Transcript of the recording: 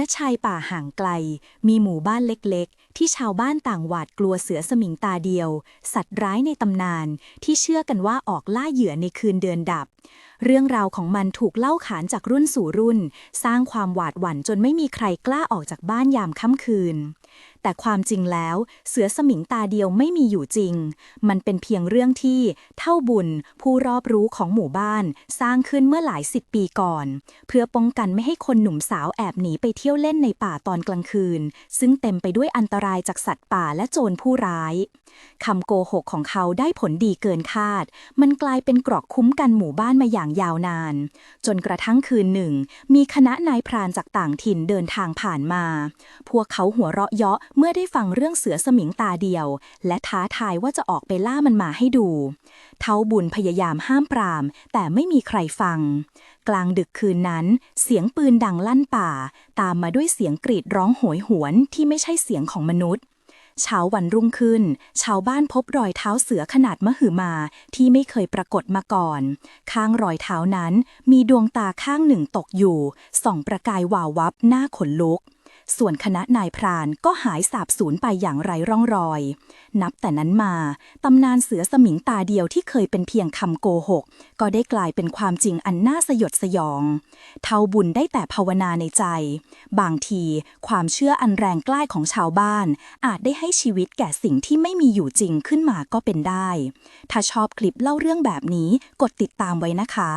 ณชายป่าห่างไกล มีหมู่บ้านเล็กๆ ที่ชาวบ้านต่างหวาดกลัวเสือสมิงตาเดียว สัตว์ร้ายในตำนาน ที่เชื่อกันว่าออกล่าเหยื่อในคืนเดือนดับ เรื่องราวของมันถูกเล่าขานจากรุ่นสู่รุ่น สร้างความหวาดหวั่นจนไม่มีใครกล้าออกจากบ้านยามค่ำคืน แต่ความจริงแล้วเสือสมิงตาเดียวไม่มีอยู่จริง มันเป็นเพียงเรื่องที่เท่าบุญ ผู้รอบรู้ของหมู่บ้าน สร้างขึ้นเมื่อหลายสิบปีก่อน เพื่อป้องกันไม่ให้คนหนุ่มสาวแอบหนีไปเที่ยวเล่นในป่าตอนกลางคืน ซึ่งเต็มไปด้วยอันตรายจากสัตว์ป่าและโจรผู้ร้ายคำโกหกของเขาได้ผลดีเกินคาด มันกลายเป็นเกราะคุ้มกันหมู่บ้านมาอย่างยาวนาน จนกระทั่งคืนหนึ่ง มีคณะนายพรานจากต่างถิ่นเดินทางผ่านมา พวกเขาหัวเราะเยาะเมื่อได้ฟังเรื่องเสือสมิงตาเดียว และท้าทายว่าจะออกไปล่ามันมาให้ดู เท้าบุญพยายามห้ามปราม แต่ไม่มีใครฟัง กลางดึกคืนนั้น เสียงปืนดังลั่นป่า ตามมาด้วยเสียงกรีดร้องโหยหวนที่ไม่ใช่เสียงของมนุษย์ เช้าวันรุ่งขึ้น ชาวบ้านพบรอยเท้าเสือขนาดมหึมาที่ไม่เคยปรากฏมาก่อน ข้างรอยเท้านั้นมีดวงตาข้างหนึ่งตกอยู่ ส่องประกายวาววับหน้าขนลุก ส่วนคณะนายพรานก็หายสาบสูญไปอย่างไร้ร่องรอย นับแต่นั้นมาตำนานเสือสมิงตาเดียวที่เคยเป็นเพียงคำโกหก ก็ได้กลายเป็นความจริงอันน่าสยดสยอง เท่าบุญได้แต่ภาวนาในใจ บางทีความเชื่ออันแรงกล้าของชาวบ้าน อาจได้ให้ชีวิตแก่สิ่งที่ไม่มีอยู่จริงขึ้นมาก็เป็นได้ ถ้าชอบคลิปเล่าเรื่องแบบนี้กดติดตามไว้นะคะ